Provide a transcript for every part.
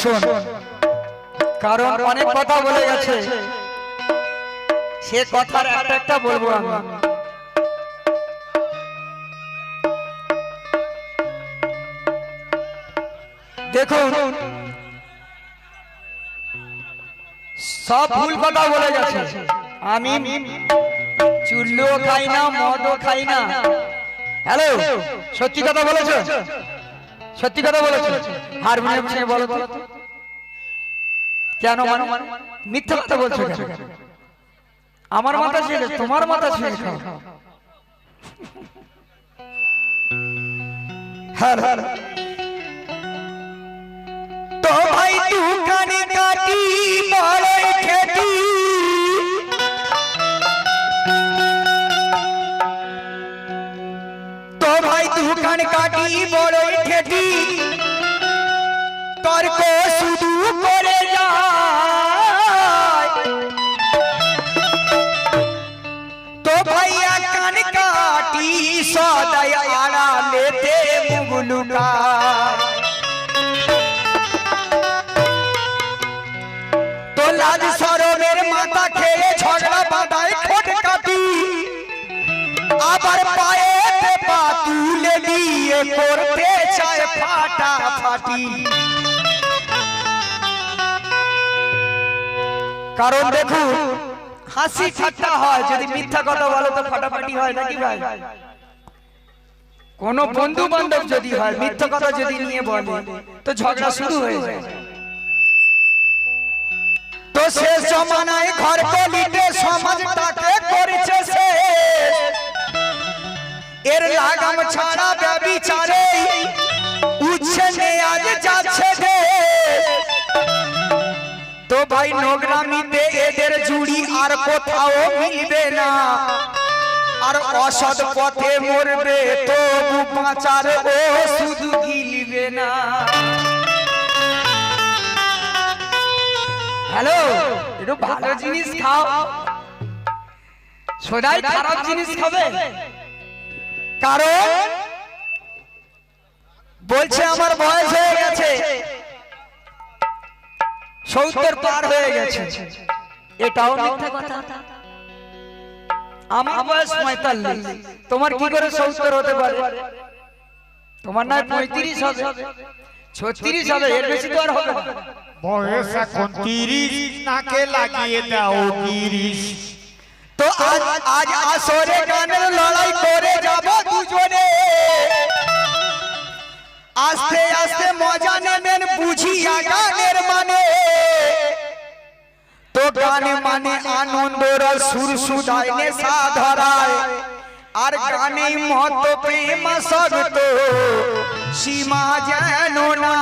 শোন, কারণ অনেক কথা বলে গেছে। সে কথার একটা একটা বলব আমি। দেখুন, সব ভুল কথা বলে গেছে। আমি চুল্লিও খাই না, মদও খাই না। হ্যালো সত্যি কথা বলেছ? সত্যি কথা বলেছে? হারমোনিয়াম ছেড়ে বলো তো। কেন মানে? মিথ্যা কথা বলছো আমার মাথা ছিল তোমার মাথা ছেড়ে খাও হ্যাঁ হ্যাঁ তো ভাই দোকানে ভাই দোকান কাটি বড়ই খেটি তর্ক শুধু করে যায় তো ভাইয়া কান কাটি সদাই আড়ালেতে মুগলুকায় তো লাজ করতে চায় ফাটা ফাটি কারণ দেখুন হাসি ঠাট্টা হয় যদি মিথ্যা কথা বলো তো ফাটাফাটি হয় নাকি ভাই? কোন বন্ধু বান্ধব যদি হয় মিথ্যা কথা যদি নিয়ে বলে তো ঝগড়া শুরু হয়ে যায়। তো শেষ জমানায় ঘর গলিতে সমাজটাকে করেছে সে। এর লাগাম ছাড়া ব্যবিচারে উচ্ছে নেয়াজ যাচ্ছে দেশ তো ভাই নোগ্রামিতে এদের জুড়ি আর কোথাও মিলবে না। আর অসৎ পথে মরবে তবু বাঁচার ও শুধু গিলবে না। হ্যালো একটু ভালো জিনিস খাও। সদাই খারাপ জিনিস খাবে। কারণ বলছে আমার বয়স হয়ে গেছে। সত্তর পার হয়ে গেছে। এটাও মিথ্যা কথা। আমার বয়স পঁয়তাল্লিশ। তোমার কি করে সত্তর হতে পারে? তোমার নয় পঁয়ত্রিশ হবে। ছত্রিশ হবে এর বেশি তো আর হবে বয়স এখন তিরিশ নাকে লাগিয়ে দাও তিরিশ। তো আজ আজ আসরে গানের আস্তে মজা নেবেন, বুঝিয়া গানের মানে। তো গান মানে আনন্দ সুর সুদায় নেশা আর গানে মত প্রেম শব্দ, সীমা যেন না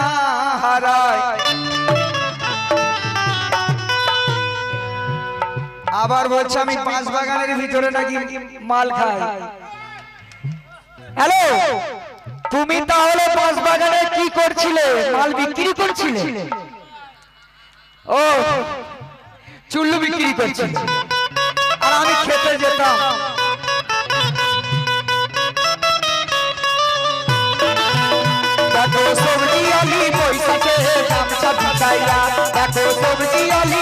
হারায়। আবার বলছে, আমি পাঁচ বাগানের ভিতরে নাকি মাল খাই? হ্যালো তুমি তাহলে পাঁচ বাগানে কি করছিলে? মাল বিক্রি করছিলে? ও, চুল্লু বিক্রি করছিলে। আর আমি খেতে যেতাম। দেখো সবজি আলি দেখো সবজি আলি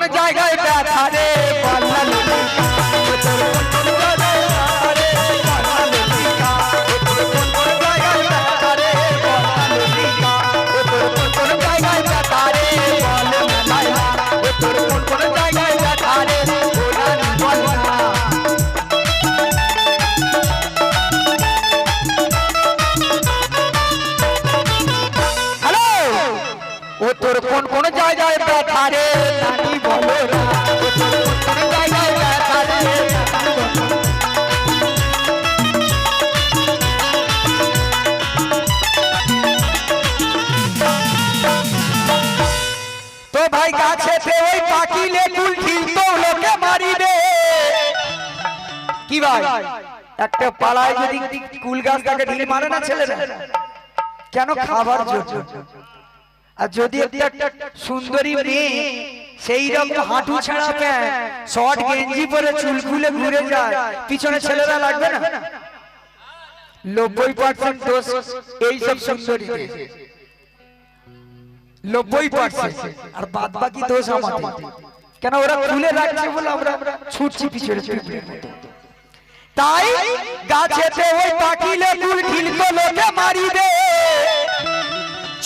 কোন জায়গায় ব্যথা রে পাল্লা লুটিকা একটা পাড়ায় যদি কুল গাছটাকে ঢিল মারে না ছেলেরা? কেন খাবার জন্য? আর যদি একটা সুন্দরী মেয়ে সেই রকম হাঁটু ছাড়া প্যান্ট শর্ট গেঞ্জি পরে চুল খুলে ঘুরে যায় পিছনে ছেলেরা লাগবে না? নব্বই পার্সেন্ট দোষ এইসব সুন্দরীতে নব্বই পার্সেন্ট। আর বাদ বাকি দোষ আমাদের। কেন ওরা খুলে রাখছে বলে আমরা ছুটছি পিছনে মতো। তাই গাছেতে ওই পাখিলে ফুল ঢিলকো লোকে মারিবে।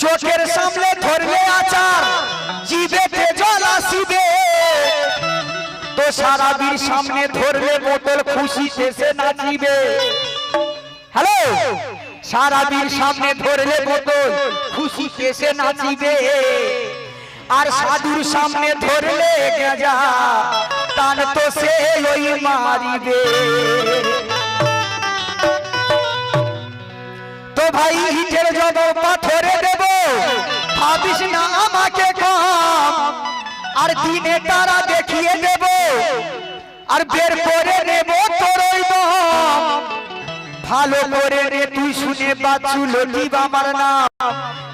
চোখের সামনে ধরলে আচার জিবেতে জল আসিবে। তো সারা বীর সামনে ধরলে বোতল খুশিতে সে নাচিবে। হ্যালো? সারা বীর সামনে ধরলে বোতল খুশিতে সে নাচিবে। আর সাধুর সামনে ধরলে গেজা টান তো সে ওই মারিবে। তো ভাই, ইটের জব পাথরে দেব। ভাবিস না আমাকে কম, আর দিনে তারা দেখিয়ে দেব। আর বের করে নেব তোর ভালো করে রে তুই শুনে বাচ্চু লতিব আমার নাম।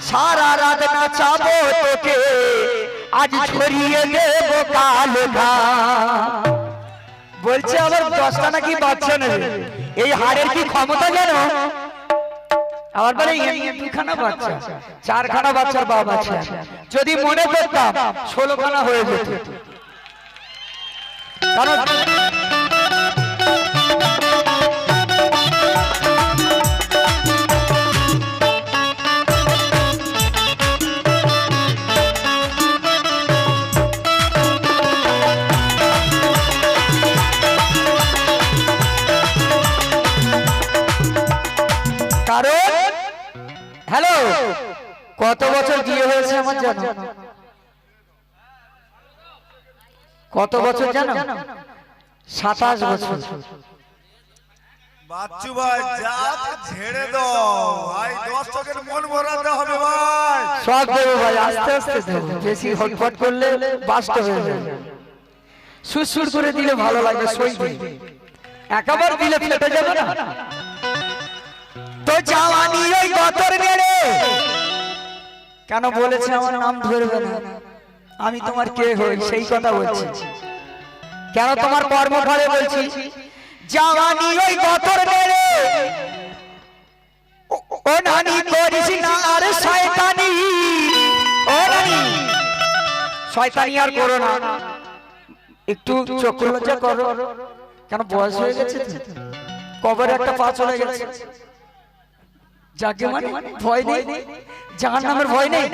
সারা রাত নাচাবো তোকে। আজ ছড়িয়ে দেব কালো বলছে আবার দশটা নাকি বাচ্চা নেবে? এই হাড়ের কি ক্ষমতা জানো? আবার বলে দুখানা বাচ্চা। চারখানা বাচ্চার বাপ আছে। যদি মনে করতাম ষোলোখানা হয়ে যেত। কারণ হ্যালো? কত বছর বিয়ে হয়েছে আমার জানো? কত বছর জানো? সাতাশ বছর। বাচ্চু ভাই যা ছেড়ে দাও। ভাই দর্শকের মন ভরাতে হবে ভাই। সব দেবো ভাই আস্তে আস্তে দেবো। বেশি হটফট করলে বাস্ট হয়ে যাবে। করে দিলে ভালো লাগবে সই দিবে একেবারে দিলে ফেটে যাবে না? জাওয়ানি ওই গতর নেড়ে। কেন বলেছে আমার নাম ধরবে না? আমি তোমার কে হই? সেই কথা বলছি। কেন তোমার কর্মফলে বলছি? জাওয়ানি ওই গতর নেড়ে। ও- নানি করিস না আর শয়তানি। ও নানি। শয়তানি আর করো না। একটু লজ্জা করো। কেন বয়স হয়ে গেছে? কবরে একটা পা চলে গেছে। যাকে মানে ভয় নেই জাহান নামের ভয় নেই।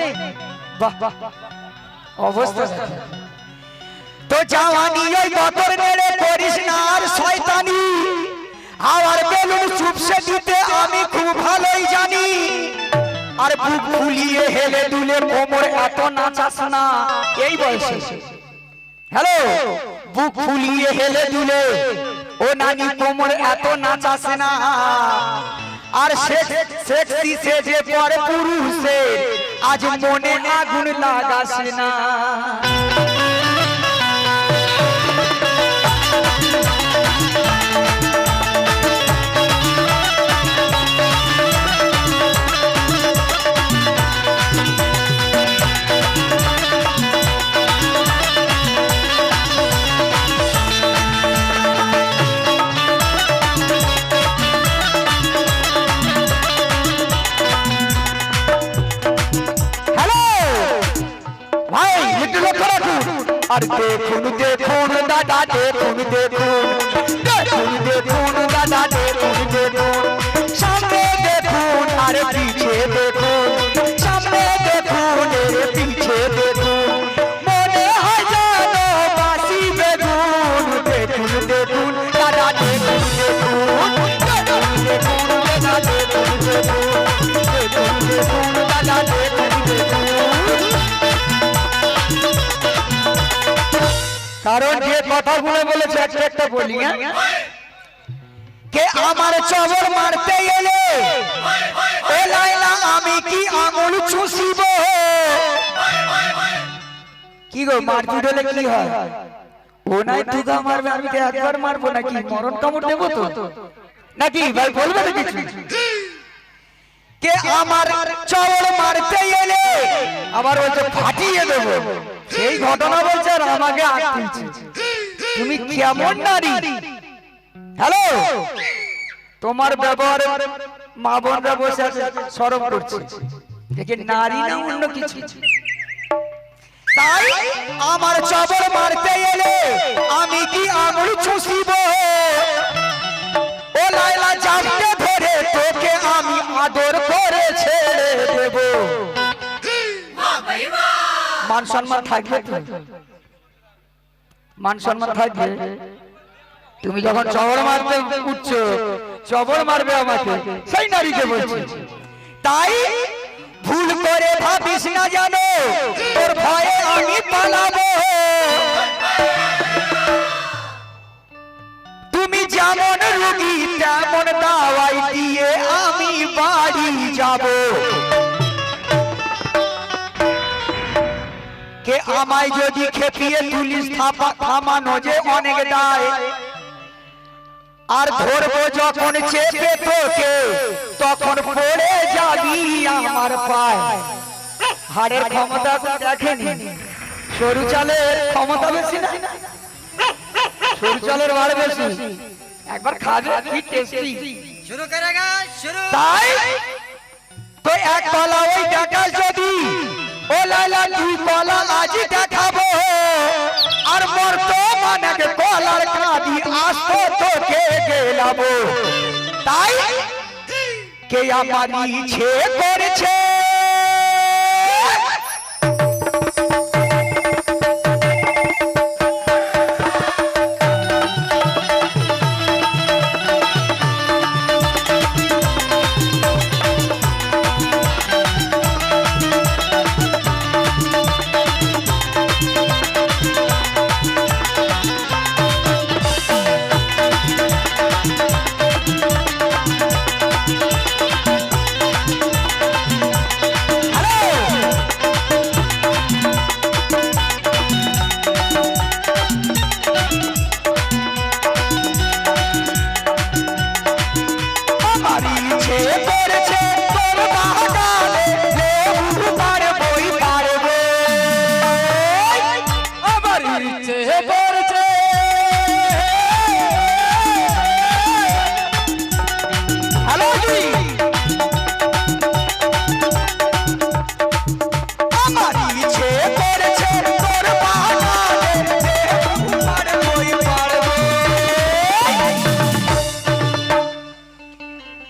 বাহ বাহ অবস্থা। তো জাওয়ানি ওই বতর নেড়ে করিস না আর শয়তানি। বেলুন চুপসে দিতে আমি খুব ভালোই জানি। আর বুক ফুলিয়ে হেলে দুলে কোমর এত নাচাস না। এই বয়সে। হ্যালো? বুক ফুলিয়ে হেলে দুলে। ও নানি কোমর এত নাচাস না। আর সেক্সি যে পর পুরুষে আজ মনে আগুন লাগাস না। কথাগুলো বলেছে, একটা একটা বলি হ্যাঁ? কে আমার চবর মারতে এলে? ও লাইলা আমি কি আঙুল চুষিব কি গো মারপিট হলে কি হয়? ও নাই তুগা মারবে, আমি কি একবার মারবো নাকি? মরণ কামড় দেবো তো? নাকি, ভাই বলবে তো কিছু? কে আমার চবল মারতে এলে? আবার বলছে, ফাটিয়ে দেব। সেই ঘটনা বলছে আর আমাকে তুলছে তুমি কেমন নারী? হ্যালো তোমার ব্যবহারে মা বোনরা বসে আছে সরব করছে। দেখে নারী না অন্য কিছু। তাই আমার চবল মারতে এলে আমি কি আঙুল চুষিব ও লাইলা জানতে ধরে তোকে আমি আদর করে ছেড়ে দেব। মান সম্মান থাকবে তো? মান সম্মান থাকবে। তুমি যখন চবর মারতে উঠছো, চবর মারবে আমাকে। সেই নারীকে বলছি। তাই ভুল করে ভাবিস না জানো, তোর ভয়ে আমি পালাবো। তুমি যেমন রুগী, তেমন দাওয়াই দিয়ে আমি বাড়ি যাব। কে আমায় যদি খেপিয়ে তুলিস থামানো যে অনেক দায়। আর ধরবো যখন চেপে তোকে তখন পড়ে যাবি আমার পায়। হাড়ের ক্ষমতা তো দেখেনি। সরু চালের ক্ষমতা বেশি না? সরু চালের ভার বেশি। একবার খাজা কি টেস্টি শুরু করে গা শুরু। তাই? তো এক পালা আসতো তোকে গেলাবো তাই কে আমার ইচ্ছে করেছে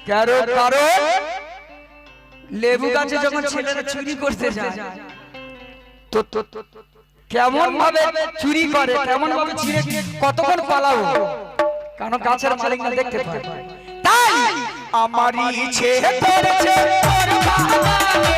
কারও কারও লেবু গাছে যখন ছেলেরা চুরি করতে যায় তো কেমন ভাবে চুরি করে কেমন ভাবে ছিঁড়ে কতক্ষণ পালাবো? কারণ গাছের মালিক না দেখতে পায়। তাই আমারই ইচ্ছে করেছে তোর বাগানে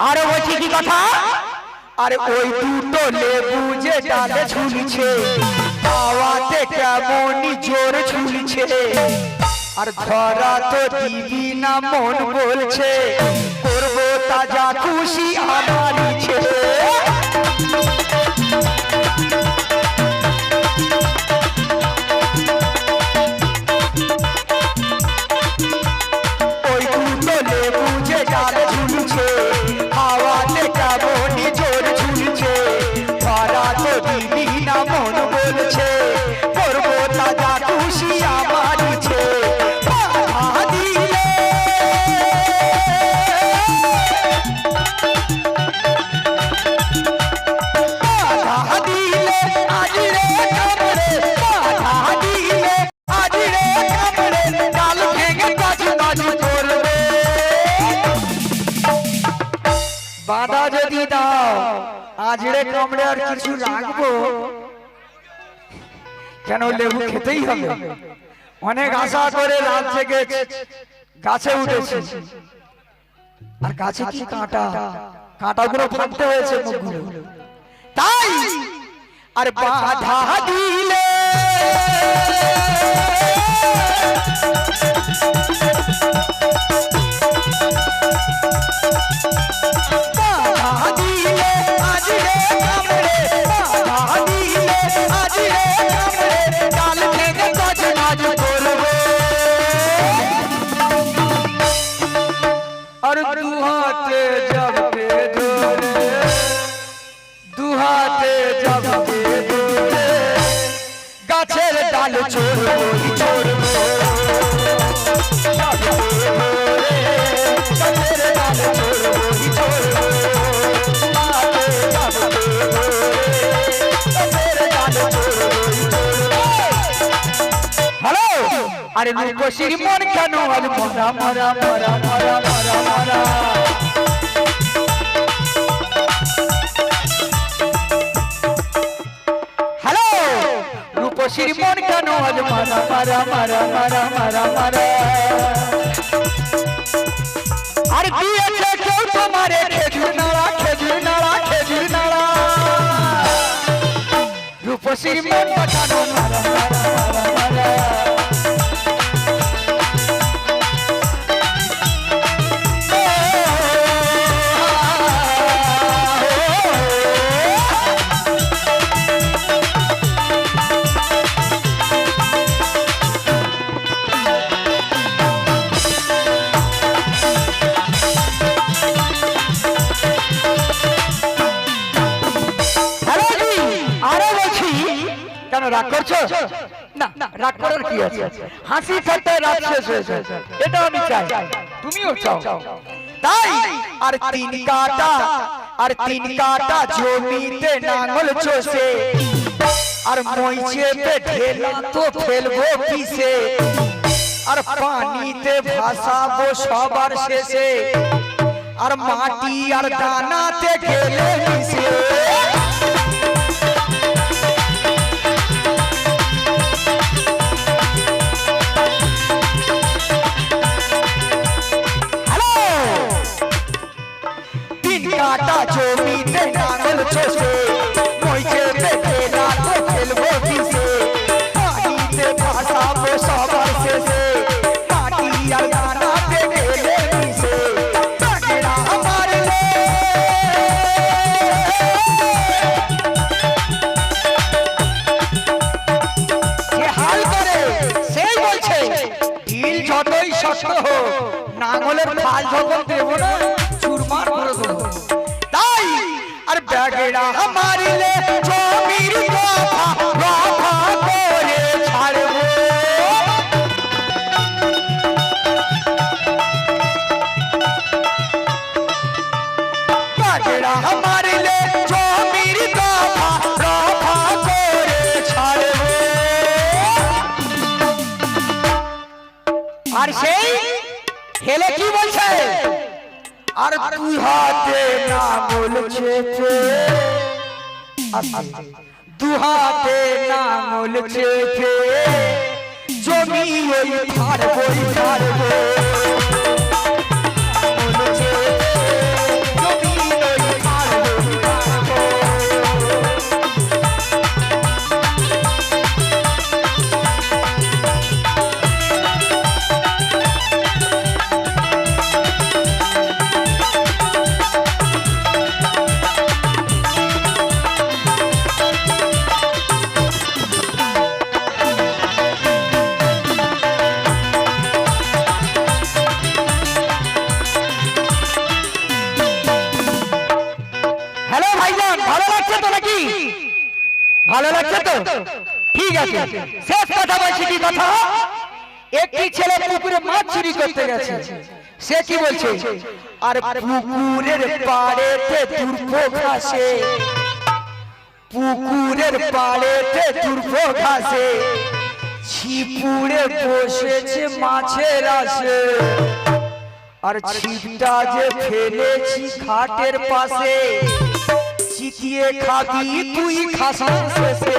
আরে বলছি কি কথা? আরে ওই দুটো লেবু যে ডালে ঝুলছে হাওয়াতে কেমনই জোর ঝুলছে। আর ধরা তো দিবি না, মন বলছে, করব তাজা খুশি আমার ছেলে আর কিছু রাখব? কেন লেবু খেতেই হবে? অনেক আশা করে রাত থেকে গাছে উঠেছি। আর গাছে কি কাঁটা? কাঁটাগুলো ফাটতে হয়েছে মুখগুলো। তাই? আর বাধা দিলে। আরে রূপসীর মন কেন আজ মরা মরা মরা মরা মরা মরা। হ্যালো? রূপসীর মন কেন আজ মারা মারা মারা মারা মারা মারা? আর দিয়েছে কেউ তোমারে খেজুর নাড়া খেজুর নাড়া খেজুর নাড়া। রূপসীর মন কেন মারা মারা? রাগ করছ? না না, রাগ করার কি আছে? হাসি ঠাট্টা রাত শেষ হয়েছে এটা আমি চাই। তুমিও চাও। তাই আর তিন কাটা, আর তিন কাটা জমিতে নাঙল চষে। আর মই চেপে ঢেলা তো ফেলব পিসে আর পানিতে ভাসাবো সবার শেষে। আর মাটি আর দানাতে গেলে মিশে। না বলছে দু হাতে না বলছে জমি ওই ছাড়বই ছাড়বো বলছে, সে কি বলছে? আর পুকুরের পাড়েতে দুর্ভো ঘাসে পুকুরের পাড়েতে দুর্ভো ঘাসে ছিপুড়ে বসেছে মাছের আসে আর ছিপটা যে ফেলেছি খাটের পাশে চিতিয়ে খাবি তুই খাসান শেষে।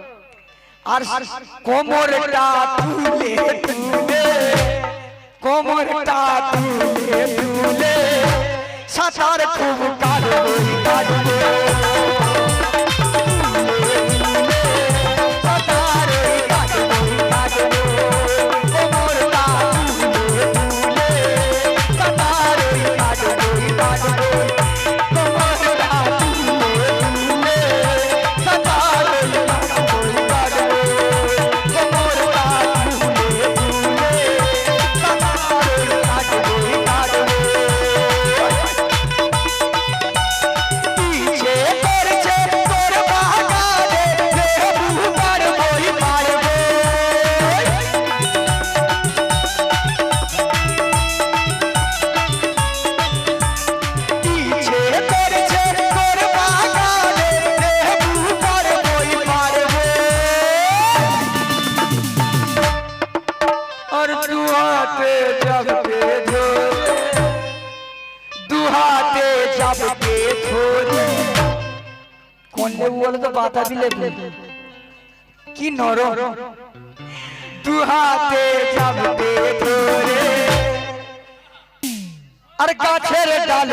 আর কোমরটা তুলে তুলে কোমরটা তুলে তুলে সাঁতার খুব কাটবে কাটবো। কোন লেবু বলে তো বাতা দিলে কি নরম। দুহাতে হাতে চাপতে ধরে। আর গাছের ডাল